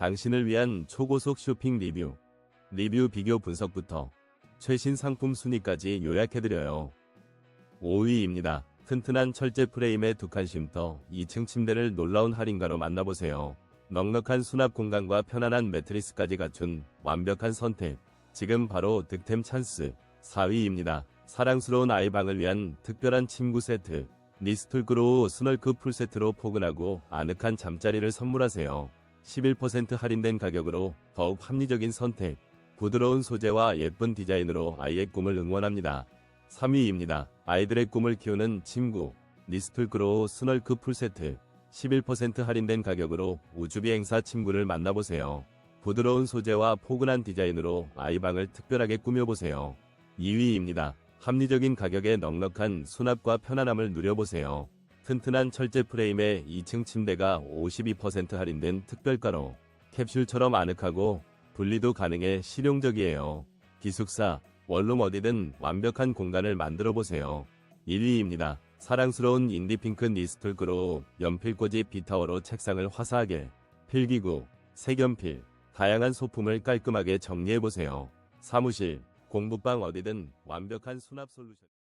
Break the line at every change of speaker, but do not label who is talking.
당신을 위한 초고속 쇼핑 리뷰, 리뷰 비교 분석부터 최신 상품 순위까지 요약해드려요. 5위입니다. 튼튼한 철제 프레임의 두칸 쉼터 2층 침대를 놀라운 할인가로 만나보세요. 넉넉한 수납 공간과 편안한 매트리스까지 갖춘 완벽한 선택. 지금 바로 득템 찬스. 4위입니다. 사랑스러운 아이방을 위한 특별한 침구 세트. 니스톨 그로우 스널크 풀세트로 포근하고 아늑한 잠자리를 선물하세요. 11% 할인된 가격으로 더욱 합리적인 선택. 부드러운 소재와 예쁜 디자인으로 아이의 꿈을 응원합니다. 3위입니다. 아이들의 꿈을 키우는 침구. 니스톨 그로우 스널크 풀세트. 11% 할인된 가격으로 우주비 행사 침구를 만나보세요. 부드러운 소재와 포근한 디자인으로 아이방을 특별하게 꾸며보세요. 2위입니다. 합리적인 가격에 넉넉한 수납과 편안함을 누려보세요. 튼튼한 철제 프레임의 2층 침대가 52% 할인된 특별가로 캡슐처럼 아늑하고 분리도 가능해 실용적이에요. 기숙사, 원룸 어디든 완벽한 공간을 만들어 보세요. 1위입니다. 사랑스러운 인디핑크 니스톨 그로 연필꽂이 비타워로 책상을 화사하게 필기구, 색연필, 다양한 소품을 깔끔하게 정리해 보세요. 사무실, 공부방 어디든 완벽한 수납 솔루션.